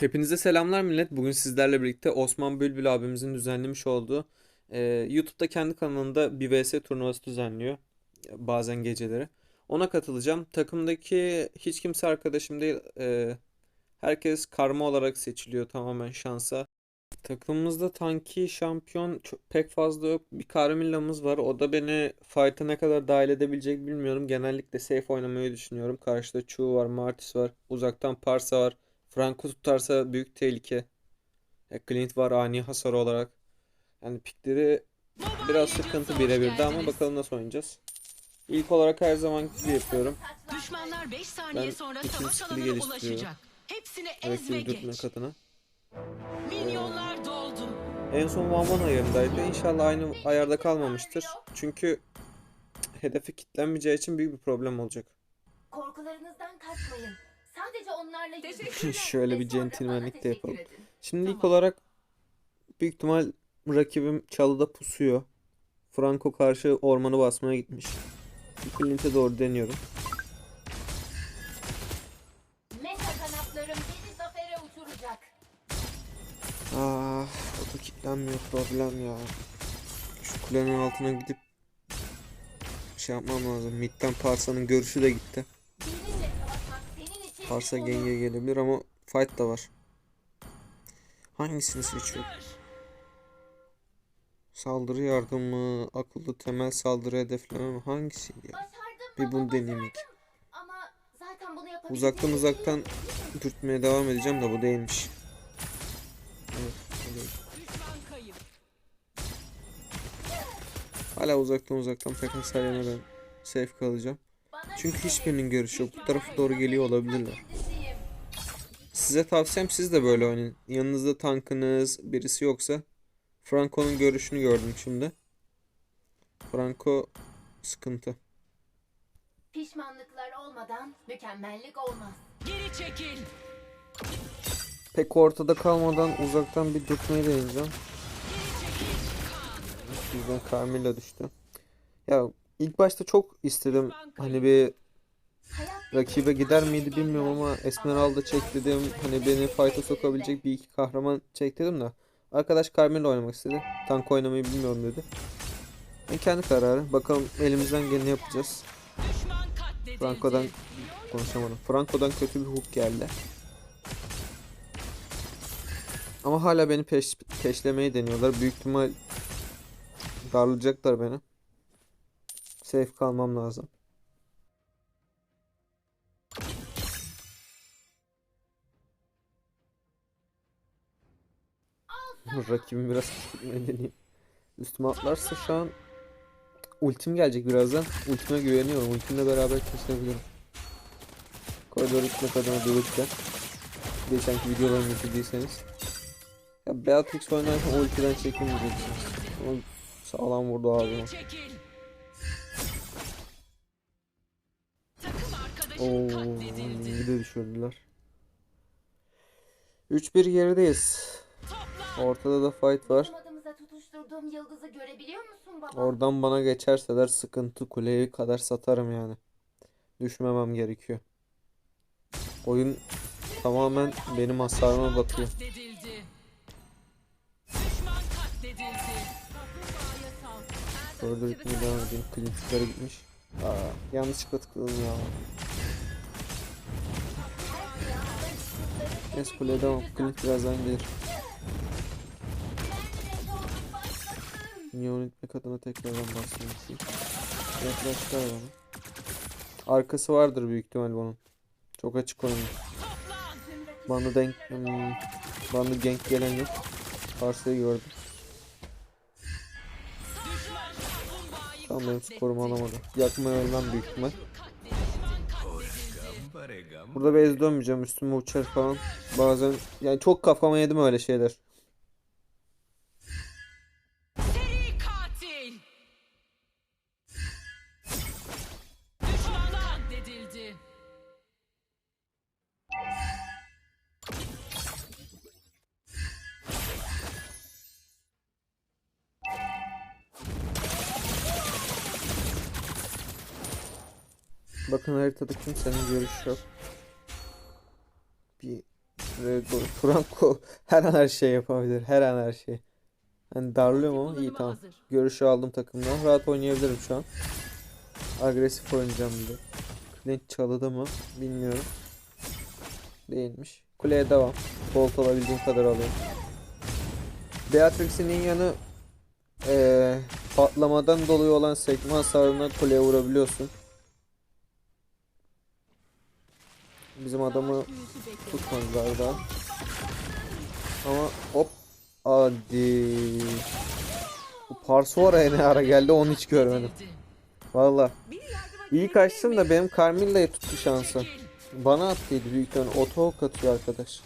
Hepinize selamlar millet. Bugün sizlerle birlikte Osman Bülbül abimizin düzenlemiş olduğu e, YouTube'da kendi kanalında bir vs turnuvası düzenliyor. e, Bazen geceleri. Ona katılacağım. Takımdaki hiç kimse arkadaşım değil. E, herkes karma olarak seçiliyor tamamen şansa. Takımımızda tanki şampiyon çok, pek fazla yok. Bir Carmilla'mız var. O da beni fight'a ne kadar dahil edebilecek bilmiyorum. Genellikle safe oynamayı düşünüyorum. Karşıda Chu var, Martis var. Uzaktan Parsa var. Franco tutarsa büyük tehlike. E, Clint var ani hasar olarak. Yani pikleri biraz sıkıntı birebirde ama bakalım nasıl oynayacağız. İlk olarak her zaman gibi yapıyorum. Düşmanlar 5 saniye Ben sonra savaş alanına ulaşacak. Hepsini ez ve geç. katına. Milyonlar doldu. En son Van Van ayarındaydı. İnşallah aynı ayarda kalmamıştır. Çünkü hedefi kilitlenmeyeceği için büyük bir problem olacak. Korkularınızdan kaçmayın. Sadece onlarla. Teşekkürler. Şöyle bir centilmenlik de yapalım. Şimdi ilk olarak büyük ihtimal rakibim çalıda pusuyor. Franco karşı ormanı basmaya gitmiş. Clint'e doğru deniyorum. Meta kanatlarım bizi zafere uçuracak. Ah, oto kilitlenmiyor problem ya. Şu kulenin altına gidip şey yapmam lazım. Mid'den Parsa'nın görüşü de gitti. Onur. genge gelebilir ama fight da var. Hangisini seçiyorum? Saldırı yardımı, akıllı temel saldırı hedefleme mi? Hangisiydi ya? Bir bunu yapabileceğim Uzaktan bir uzaktan şey dürtmeye devam edeceğim de bu değilmiş. Evet, değil. Hala uzaktan uzaktan takım sayemeden safe kalacağım. Çünkü hiçbirinin görüşü yok. Bu tarafa doğru geliyor olabilirler. Size tavsiyem siz de böyle oynayın. Yanınızda tankınız birisi yoksa Franco'nun görüşünü gördüm şimdi. Franco sıkıntı. Pişmanlıklar olmadan mükemmellik olmaz. Geri çekil. Pek ortada kalmadan uzaktan bir dürtmeyi deneyeceğim. Bizden Carmilla düştü. Ya ilk başta çok istedim hani bir rakibe gider miydi bilmiyorum ama Esmeralda çek dedim. Hani beni fight'a sokabilecek bir iki kahraman çek dedim de. Arkadaş Carmilla oynamak istedi. Tank oynamayı bilmiyorum dedi. Ben kendi kararı. Bakalım elimizden geleni yapacağız. Franco'dan konuşamadım. Franco'dan kötü bir hook geldi. Ama hala beni peş, peşlemeyi deniyorlar. Büyük ihtimal darlayacaklar beni. Safe kalmam lazım. Rakibim biraz deneyeyim. Üstüme atlarsa şu an ultim gelecek birazdan. Ultime güveniyorum. Ultimle beraber kesebilirim. Koridor gitmek adına dururken. Geçenki videolarımı izlediyseniz. Ya Beatrix oynarken ultiden çekilmeyeceksiniz. O sağlam vurdu ağzıma. Oo, bir de düşürdüler. 3-1 gerideyiz. Ortada da fight var. Bizim adımıza tutuşturduğum yıldızı görebiliyor musun baba? Oradan bana geçerseler sıkıntı kuleyi kadar satarım yani. Düşmemem gerekiyor. Oyun tamamen benim hasarıma bakıyor. Orada gitmeye devam edeyim. Gitmiş. Aa, yanlışlıkla tıkladım ya. Neyse kuleye devam. Klinik birazdan gelir. Minyon itmek adına tekrardan bastırayım. Yaklaştılar bana. Arkası vardır büyük ihtimal bunun. Çok açık oyun. Bana denk hmm, bana gank gelen yok. Parsayı gördüm. Tamam benim skorumu alamadı. Yakmaya ölmem büyük ihtimal. Burada bez dönmeyeceğim üstüme uçar falan. Bazen yani çok kafama yedim öyle şeyler. Bakın haritada kimsenin görüşü yok. Bir Ee, Franco her an her şey yapabilir. Her an her şey. Hani darlıyorum ama iyi tamam. Görüşü aldım takımdan. Rahat oynayabilirim şu an. Agresif oynayacağım bir de. Clint çalıdı mı? Bilmiyorum. Değilmiş. Kuleye devam. Bolt alabildiğim kadar alıyorum. Beatrix'in yanı eee, patlamadan dolayı olan sekme hasarına kuleye vurabiliyorsun. Bizim adamı tutmadılar daha. Ama hop hadi. Bu Parsu oraya ne ara geldi onu hiç görmedim. Valla. İyi mi? da benim Carmilla'ya tuttu şansı. Bana attıydı büyük ihtimalle. Oto atıyor arkadaş.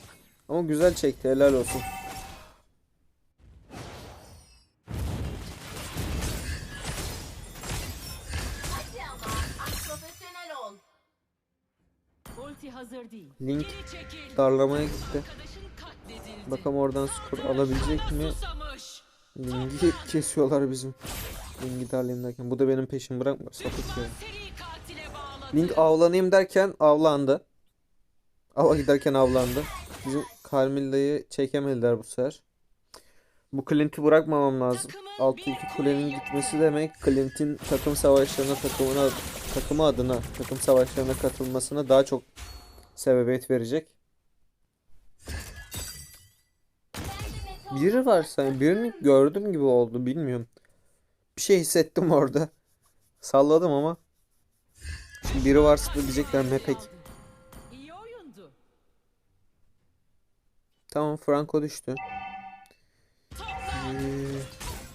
Ama güzel çekti helal olsun. Hazır değil. Link darlamaya gitti. Bakalım oradan skor alabilecek mi? Link'i kesiyorlar bizim. Link'i darlayayım derken. Bu da benim peşimi bırakma. Sapık ya. Link avlanayım derken avlandı. Ava giderken avlandı. Bizim Carmilla'yı çekemediler bu sefer. Bu Clint'i bırakmamam lazım. Altı iki kulenin gitmesi demek Clint'in takım savaşlarına takımına takımı adına takım savaşlarına katılmasına daha çok sebebiyet verecek. Biri var sanki. Birini gördüm gibi oldu. Bilmiyorum. Bir şey hissettim orada. Salladım ama. Şimdi biri varsa da diyecekler mepek. Tamam Franco düştü. Ee,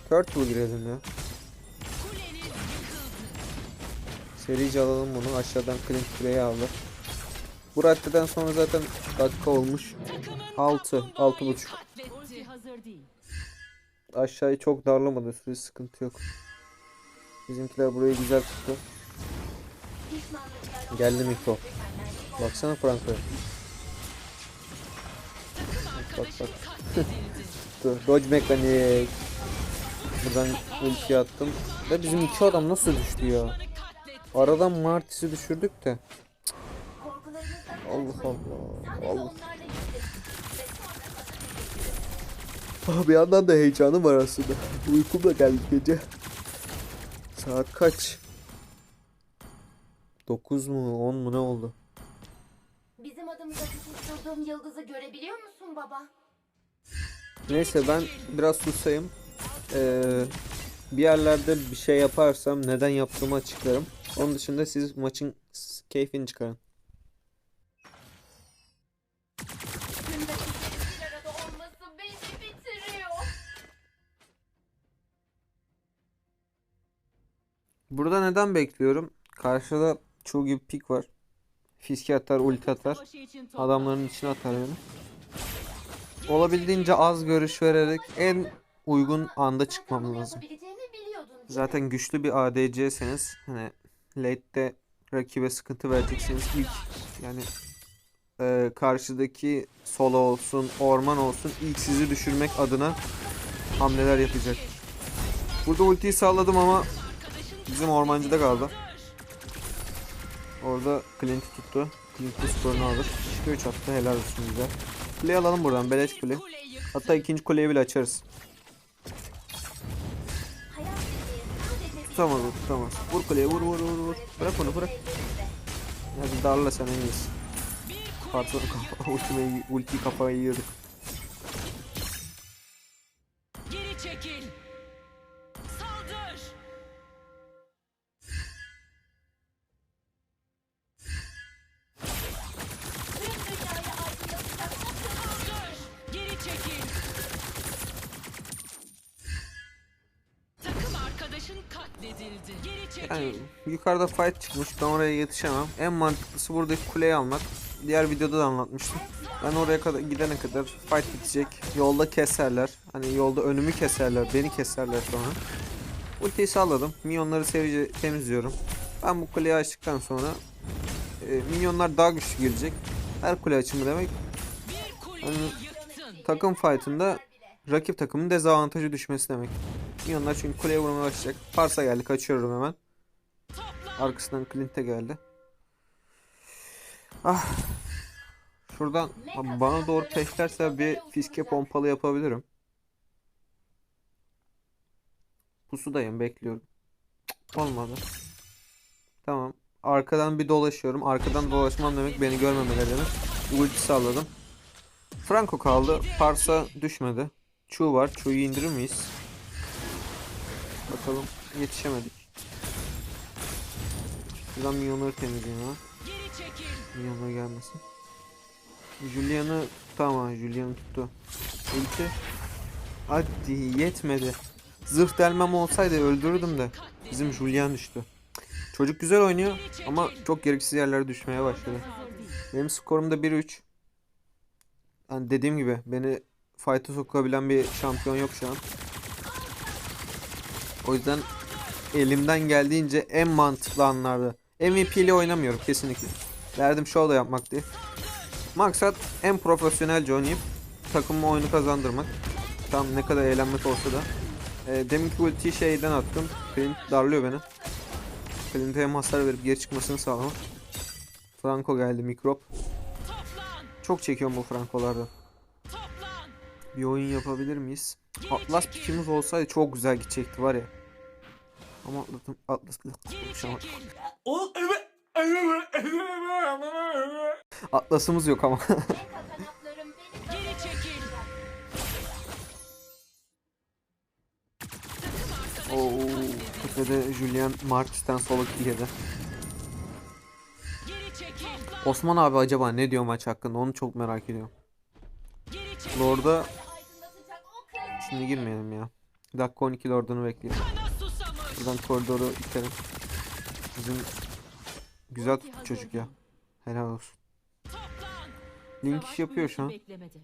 Turtle girelim ya. Serice alalım bunu. Aşağıdan Clint Kule'yi aldı. Bu raddeden sonra zaten dakika olmuş. Takımın Altı, kaplumbağayı altı buçuk. katletti. Ulti hazır değil. Aşağıyı çok darlamadı. Süresi sıkıntı yok. Bizimkiler burayı güzel tuttu. Geldi Miko. Baksana arkadaşın bak. Tuttu. Dodge mekanik. Buradan ulti attım. Ve bizim iki adam nasıl düştü ya? Aradan Martis'i düşürdük de. Allah. Allah. Allah. Ah, bir yandan da heyecanım var aslında. Uykum da geldi gece. Saat kaç? 9 mu 10 mu ne oldu? Bizim adımıza tutuşturduğum yıldızı görebiliyor musun baba? Neyse ben biraz susayım. Ee, bir yerlerde bir şey yaparsam neden yaptığımı açıklarım. Onun dışında siz maçın keyfini çıkarın. Burada neden bekliyorum? Karşıda çoğu gibi pik var. Fiske atar, ulti atar. Adamların içine atar beni. Olabildiğince az görüş vererek en uygun anda çıkmam lazım. Zaten güçlü bir ADC'seniz hani late'de rakibe sıkıntı vereceksiniz. İlk yani e, karşıdaki solo olsun, orman olsun ilk sizi düşürmek adına hamleler yapacak. Burada ultiyi salladım ama bizim ormancıda kaldı. Orada Clint'i tuttu. Clint de skorunu alır. 3 attı helal olsun bize. Kuleyi alalım buradan beleş kule. Hatta ikinci kuleyi bile açarız. Tutamaz o tutamaz. Vur kuleye vur vur vur vur. Bırak onu bırak. Hadi darla sen en iyisi. Bir kule Patron kafa, ultimeyi, ulti kafayı yiyorduk. Yukarıda fight çıkmış ben oraya yetişemem. En mantıklısı buradaki kuleyi almak. Diğer videoda da anlatmıştım. Ben oraya kadar gidene kadar fight bitecek. Yolda keserler. Hani yolda önümü keserler. Beni keserler sonra. Ultiyi salladım. Minyonları serice temizliyorum. Ben bu kuleyi açtıktan sonra e, minyonlar daha güçlü gelecek. Her kule açımı demek yıktın. takım fight'ında rakip takımın dezavantajı düşmesi demek. Minyonlar çünkü kuleye vurmaya başlayacak. Parsa geldi kaçıyorum hemen. Arkasından Clint de geldi. Ah. Şuradan bana doğru peşlerse bir fiske pompalı yapabilirim. Pusudayım bekliyorum. Olmadı. Tamam. Arkadan bir dolaşıyorum. Arkadan dolaşmam demek beni görmemeleri demek. Ulti salladım. Franco kaldı. Parsa düşmedi. Chu var. Chu'yu indirir miyiz? Bakalım. Yetişemedik. Şuradan milyonları temizleyeyim ha. Milyonlar gelmesin. Julian'ı tamam Julian'ı tuttu. Ulti. Hadi yetmedi. Zırh delmem olsaydı öldürürdüm de. Bizim Julian düştü. Çocuk güzel oynuyor ama çok gereksiz yerlere düşmeye başladı. Benim skorum da 1-3. Yani dediğim gibi beni fight'a sokabilen bir şampiyon yok şu an. O yüzden elimden geldiğince en mantıklı anlarda MVP ile oynamıyorum kesinlikle. Derdim show da yapmak değil. Maksat en profesyonelce oynayıp takımıma oyunu kazandırmak. Tam ne kadar eğlenmek olsa da. E, deminki ultiyi şeyden attım. Clint darlıyor beni. Clint'e hem hasar verip geri çıkmasını sağlamak. Franco geldi mikrop. Çok çekiyorum bu Franco'lardan. Toplan. Bir oyun yapabilir miyiz? Atlas pikimiz olsaydı çok güzel gidecekti var ya. Ama atladım. Atlas. Geri Konuşamadım. çekil. Atlasımız yok ama. Geri çekil. Oo, tepede Julian yedi. Geri çekil. Osman abi acaba ne diyor maç hakkında onu çok merak ediyorum. Lord'a şimdi girmeyelim ya. Bir dakika 12 Lord'unu bekleyelim. Buradan koridoru itelim. Bizim güzel tuttu çocuk ya. Helal olsun. Link iş yapıyor şu an. Beklemedi.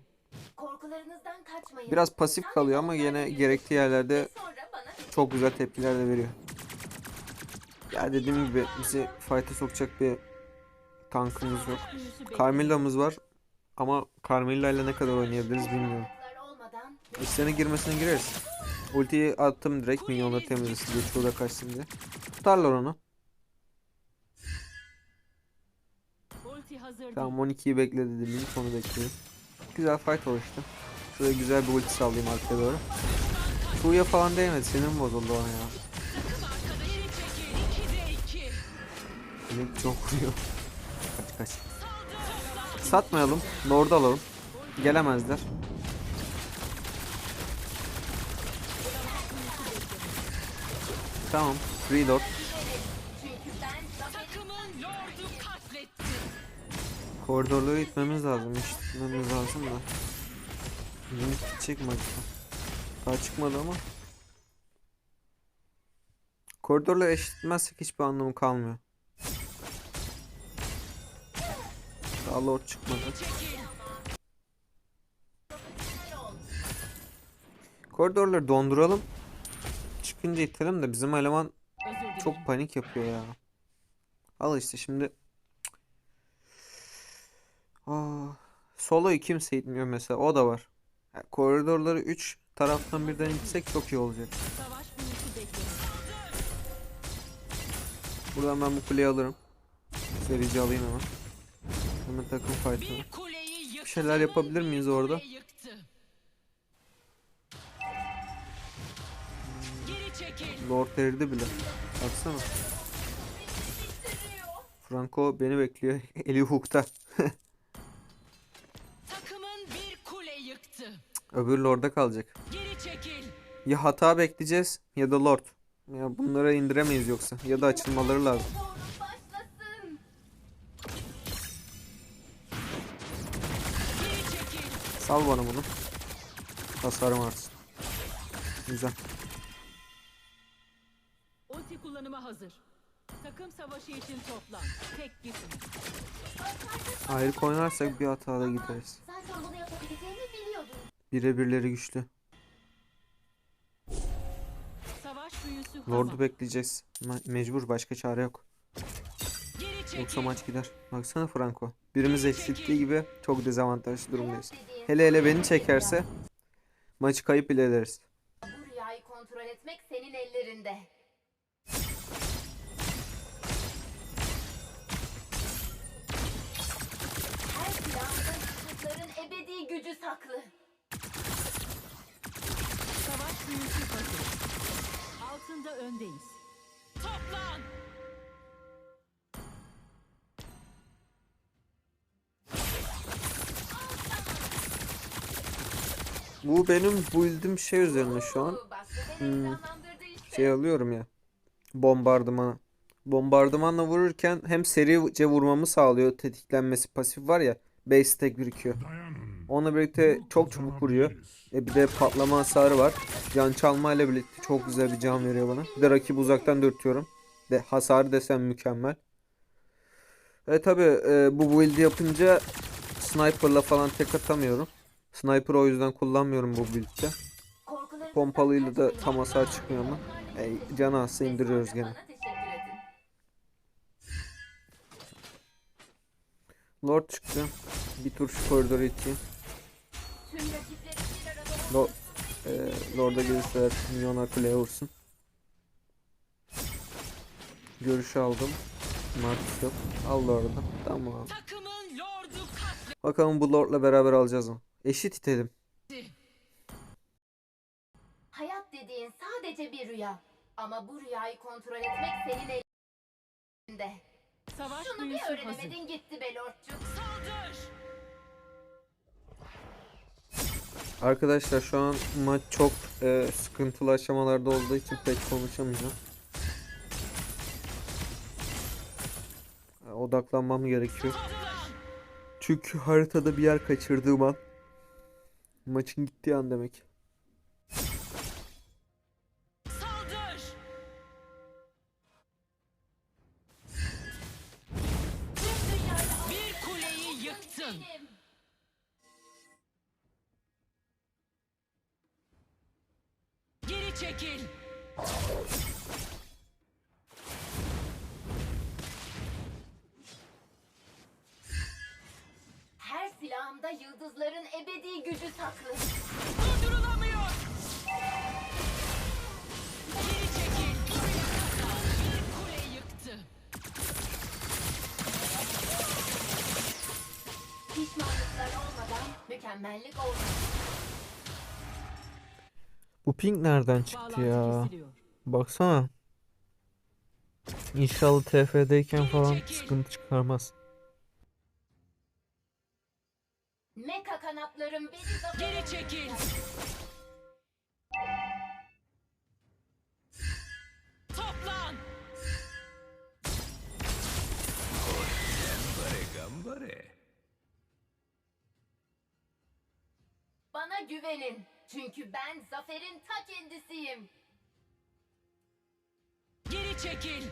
Korkularınızdan kaçmayın. Biraz pasif kalıyor ama yine gerektiği yerlerde çok güzel tepkiler de veriyor. Ya dediğim gibi bizi fight'a sokacak bir tankımız yok. Carmilla'mız var ama Carmilla ile ne kadar oynayabiliriz bilmiyorum. İstene girmesine gireriz. Ultiyi attım direkt minyonları temizlesin diye şurada kaçsın diye. Tutarlar onu. Tamam 12'yi bekledi dedim. Onu bekliyorum. Güzel fight oluştu. Şuraya güzel bir ulti sallayayım arkaya doğru. Şuraya falan değmedi. Sinirim bozuldu ona ya. Takım arkadaşı çekil. 2'de 2. Benim çok vuruyor. Kaç kaç. Satmayalım. Lord'u alalım. Gelemezler. Tamam. Katletti. Koridorlara gitmemiz lazım. Gitmemiz lazım da. Mi acaba? Daha çıkmadı ama. Koridorları eşitmezsek hiçbir anlamı kalmıyor. Daha Lord çıkmadı. Koridorları donduralım. Çıkınca itelim de bizim eleman çok panik yapıyor ya. Al işte şimdi. Aa, solo'yu kimse itmiyor mesela. O da var. Ya, koridorları 3 taraftan birden itsek çok iyi olacak. Buradan ben bu kuleyi alırım. Serici alayım hemen. Hemen takım fight'ı. Bir kuleyi yıktı. Bir şeyler yapabilir miyiz orada? Lord eridi bile. Baksana. Franco beni bekliyor. Eli hook'ta. Takımın bir kule yıktı. Öbür Lord'a kalacak. Geri çekil. Ya hata bekleyeceğiz ya da Lord. Ya bunlara indiremeyiz yoksa. Ya da açılmaları lazım. Sal bana bunu. Hasarım artsın. Güzel. Hazır. Takım savaşı için toplan. Tek gitme. Ayrı oynarsak bir hatada gideriz. Zaten bunu yapabileceğimi biliyordum. Birebirleri güçlü. Savaş büyüsü. Lord'u bekleyeceğiz. Me- mecbur başka çare yok. Yoksa maç gider. Baksana Franco. Birimiz eksilttiği gibi çok dezavantajlı durumdayız. Hele hele beni çekerse maçı kayıp bile ederiz. Bu rüyayı kontrol etmek senin ellerinde. Ebedi gücü saklı. Savaş büyüsü hazır. Altında öndeyiz. Toplan! Bu benim build'im şey üzerine şu an. Hmm. Şey alıyorum ya. Bombardımanı. Bombardımanla vururken hem serice vurmamı sağlıyor. Tetiklenmesi pasif var ya. Base stack birikiyor. Onunla birlikte çok çabuk vuruyor. E bir de patlama hasarı var. Can çalma ile birlikte çok güzel bir can veriyor bana. Bir de rakibi uzaktan dürtüyorum. De hasarı desem mükemmel. E tabi bu build'i yapınca sniper'la falan tek atamıyorum. Sniper o yüzden kullanmıyorum bu build'de. Pompalıyla da tam hasar çıkmıyor ama. E, can alsa indiriyoruz gene. Lord çıktı. Bir tur şu koridoru iteyim. Lo e, Lord'a gelirseler milyonlar kuleye vursun. Görüşü aldım. Martis yok. Al Lord'u. Tamam. Bakalım bu Lord'la beraber alacağız mı? Eşit itelim. Hayat dediğin sadece bir rüya. Ama bu rüyayı kontrol etmek senin elinde. Savaş Şunu bir büyüsü hazır. öğrenemedin gitti be lordcuk. Saldır! Arkadaşlar şu an maç çok e, sıkıntılı aşamalarda olduğu için pek konuşamayacağım. E, Odaklanmam gerekiyor. Çünkü haritada bir yer kaçırdığım an maçın gittiği an demek. Yıldızların ebedi gücü saklı. Durdurulamıyor. Geri çekil. Bir kule yıktı. Pişmanlıklar olmadan mükemmellik olmaz. Bu ping nereden çıktı ya? Baksana. İnşallah TF'deyken falan sıkıntı çıkarmaz. Meka kanatlarım beni zafere Geri çekil. Toplan. Bana güvenin. Çünkü ben zaferin ta kendisiyim. Geri çekil.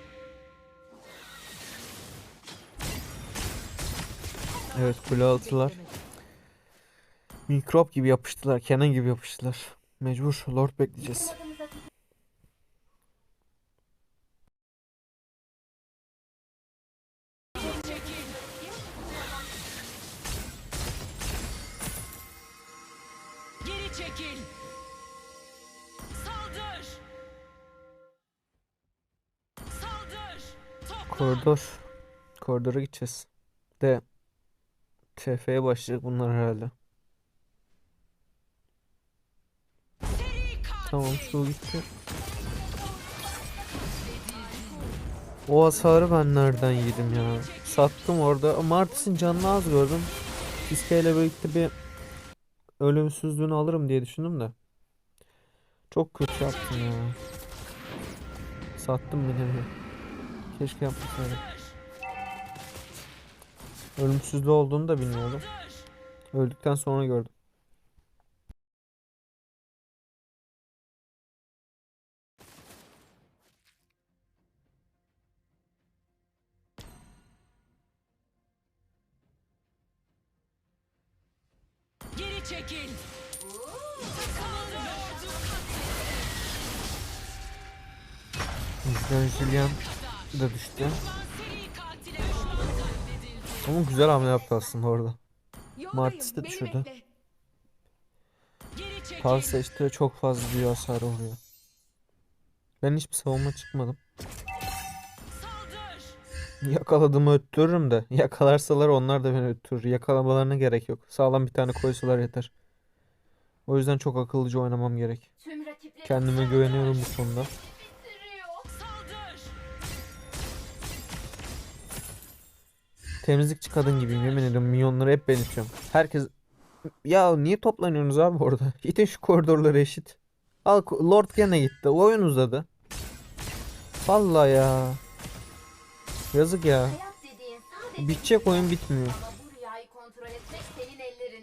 Evet kule altılar. Mikrop gibi yapıştılar. Kenan gibi yapıştılar. Mecbur Lord bekleyeceğiz. Koridor. Koridora gideceğiz. De TF'ye başlayacak bunlar herhalde. Tamam şu gitti. O hasarı ben nereden yedim ya? Sattım orada. Martis'in canını az gördüm. Fiske ile birlikte bir ölümsüzlüğünü alırım diye düşündüm de. Çok kötü yaptım ya. Sattım beni. Keşke yapmasaydım. Ölümsüzlüğü olduğunu da bilmiyordum. Öldükten sonra gördüm. Katledildi. da düştü. Ama güzel hamle yaptı aslında orada. Martis de düşürdü. Parsa işte çok fazla büyü hasarı vuruyor. Ben hiçbir savunma çıkmadım. Yakaladığımı öttürürüm de. Yakalarsalar onlar da beni öttürür. Yakalamalarına gerek yok. Sağlam bir tane koysalar yeter. O yüzden çok akıllıca oynamam gerek. Kendime güveniyorum bu konuda. Temizlikçi kadın gibiyim yemin ediyorum. Milyonları hep ben itiyorum. Herkes... Ya niye toplanıyorsunuz abi orada? Gidin şu koridorları eşit. Al Lord gene gitti. Oyun uzadı. Vallahi ya. Yazık ya. Bitecek oyun bitmiyor.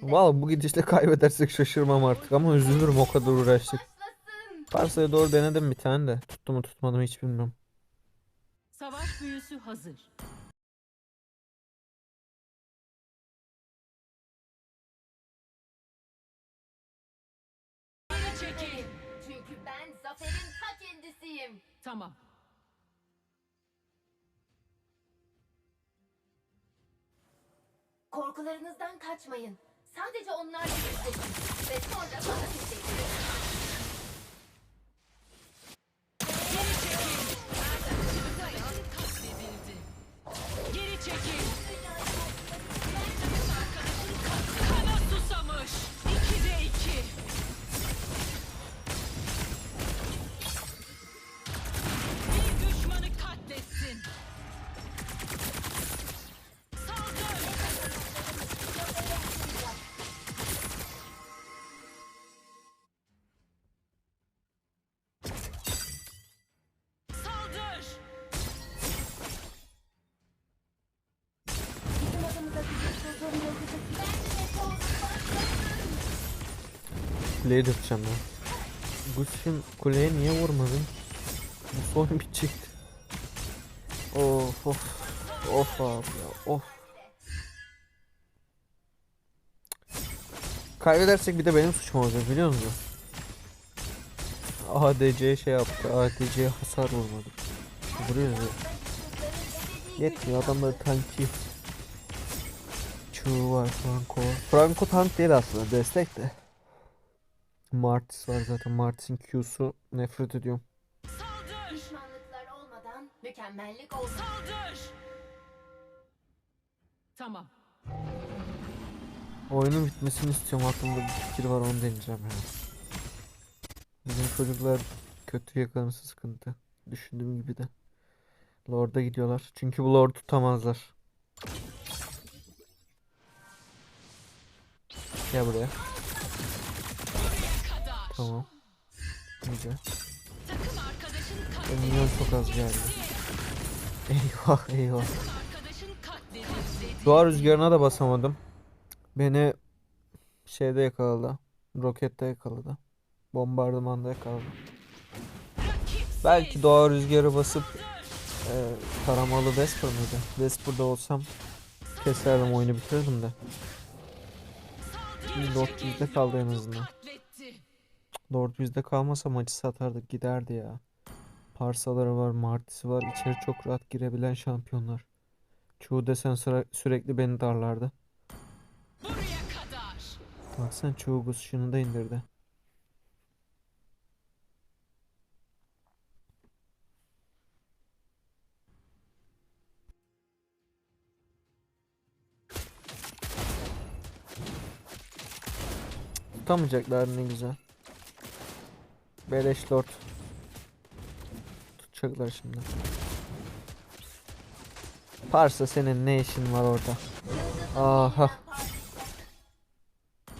Ama bu gidişle kaybedersek şaşırmam artık ama üzülürüm o kadar uğraştık. Parsa'ya doğru denedim bir tane de. Tuttu mu tutmadı mı hiç bilmiyorum. Savaş büyüsü hazır. Kendisiyim. Tamam. Korkularınızdan kaçmayın. Sadece onlarla yüzleşin. Ve sonra bana teşekkür edin. Geri çekil. Kana Kuleyi dökeceğim ya. Gush'un kuleye niye vurmadın? Bu son bitecekti. Of of. Of abi ya of. Kaybedersek bir de benim suçum olacak biliyor musun? ADC şey yaptı. ADC'ye hasar vurmadı. Vuruyoruz ya. Yetmiyor adamlar tanki. Chu var Franco. Franco tank değil aslında destek de. Martis var zaten. Martis'in Q'su nefret ediyorum. Saldır. Pişmanlıklar olmadan mükemmellik olmaz. Saldır. Tamam. Oyunun bitmesini istiyorum. Aklımda bir fikir var onu deneyeceğim ya. Bizim çocuklar kötü yakalanırsa sıkıntı. Düşündüğüm gibi de. Lord'a gidiyorlar. Çünkü bu Lord'u tutamazlar. Gel buraya. Tamam. Benim milyon çok az geldi. Eyvah eyvah. Doğa rüzgarına da basamadım. Beni şeyde yakaladı. Rokette yakaladı. Bombardımanda yakaladı. Belki doğa rüzgarı basıp e, taramalı Vesper mıydı? Vesper'da olsam keserdim oyunu bitirdim de. Çekil. bizde kaldı en azından. Lord bizde kalmasa maçı satardık giderdi ya. Parsaları var, Martis'i var. İçeri çok rahat girebilen şampiyonlar. Çoğu desen sıra, sürekli beni darlardı. Buraya kadar. Baksana çoğu Gush'unu da indirdi. Tutamayacaklar ne güzel. Beleş Lord. Tutacaklar şimdi. Parsa senin ne işin var orada? Aha.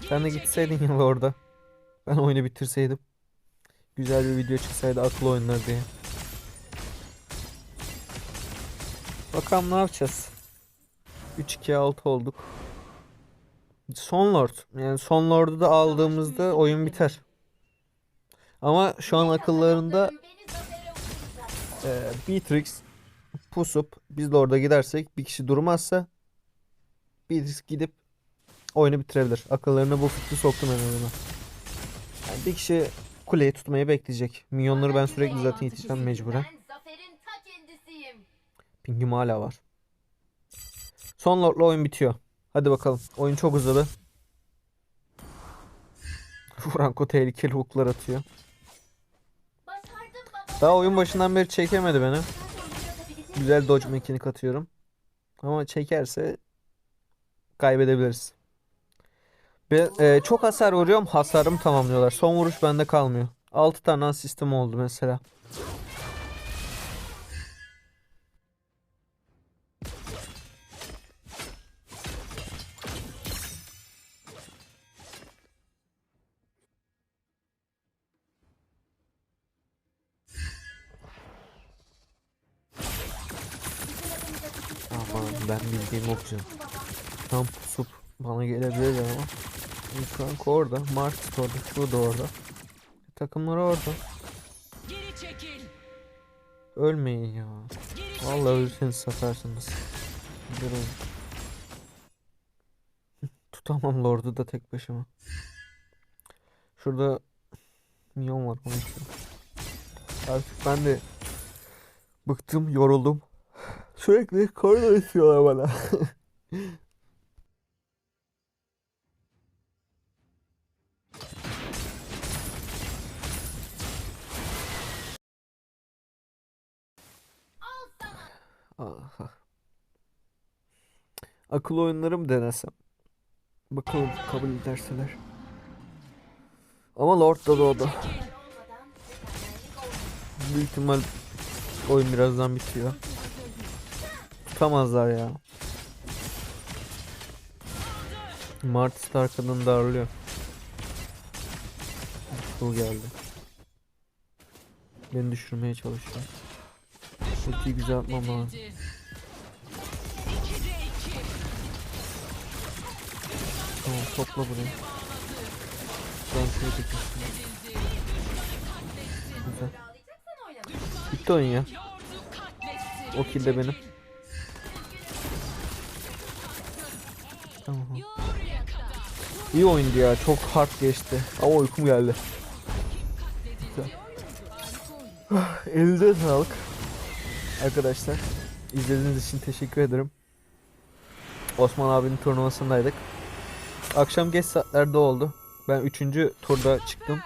Sen de gitseydin ya orada. Ben oyunu bitirseydim. Güzel bir video çıksaydı akıl oyunları diye. Bakalım ne yapacağız. 3-2-6 olduk. Son Lord. Yani son Lord'u da aldığımızda oyun biter. Ama şu an akıllarında e, Beatrix pusup biz de orada gidersek bir kişi durmazsa Beatrix gidip oyunu bitirebilir. Akıllarına bu fikri soktum en azından. Yani bir kişi kuleyi tutmayı bekleyecek. Minyonları ben sürekli zaten iteceğim mecburen. Pingim hala var. Son lordla oyun bitiyor. Hadi bakalım. Oyun çok uzadı. Franco tehlikeli hooklar atıyor. Daha oyun başından beri çekemedi beni. Güzel dodge mekanik atıyorum. Ama çekerse kaybedebiliriz. Ben, e, çok hasar vuruyorum. Hasarımı tamamlıyorlar. Son vuruş bende kalmıyor. 6 tane asistim oldu mesela. Okuyacağım. Tam pusup bana gelebilirler ama. Frank orada, Martis orada, şu da orada. Takımlar orada. Geri çekil. Ölmeyin ya. Vallahi ölürseniz satarsınız. Durun. Tutamam Lord'u da tek başıma. Şurada minyon var onu istiyorum. Artık ben de bıktım, yoruldum. Sürekli koridor istiyorlar bana. Ah. Akıl oyunları mı denesem? Bakalım kabul ederseler. Ama Lord da doğdu. Büyük ihtimal oyun birazdan bitiyor. Tutamazlar ya. Martis de arkadan darlıyor. Bu geldi. Beni düşürmeye çalışıyor. Ultiyi güzel atmam lazım. Tamam topla burayı. Ben şöyle tekmiştim. Güzel. Bitti oyun ya. O kill de benim. İyi oyundu ya. Çok hard geçti. Ama uykum geldi. Elinize sağlık. Arkadaşlar izlediğiniz için teşekkür ederim. Osman abinin turnuvasındaydık. Akşam geç saatlerde oldu. Ben 3. turda çıktım.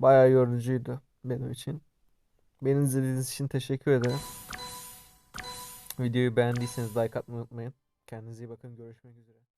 Bayağı yorucuydu benim için. Beni izlediğiniz için teşekkür ederim. Videoyu beğendiyseniz like atmayı unutmayın. Kendinize iyi bakın. Görüşmek üzere.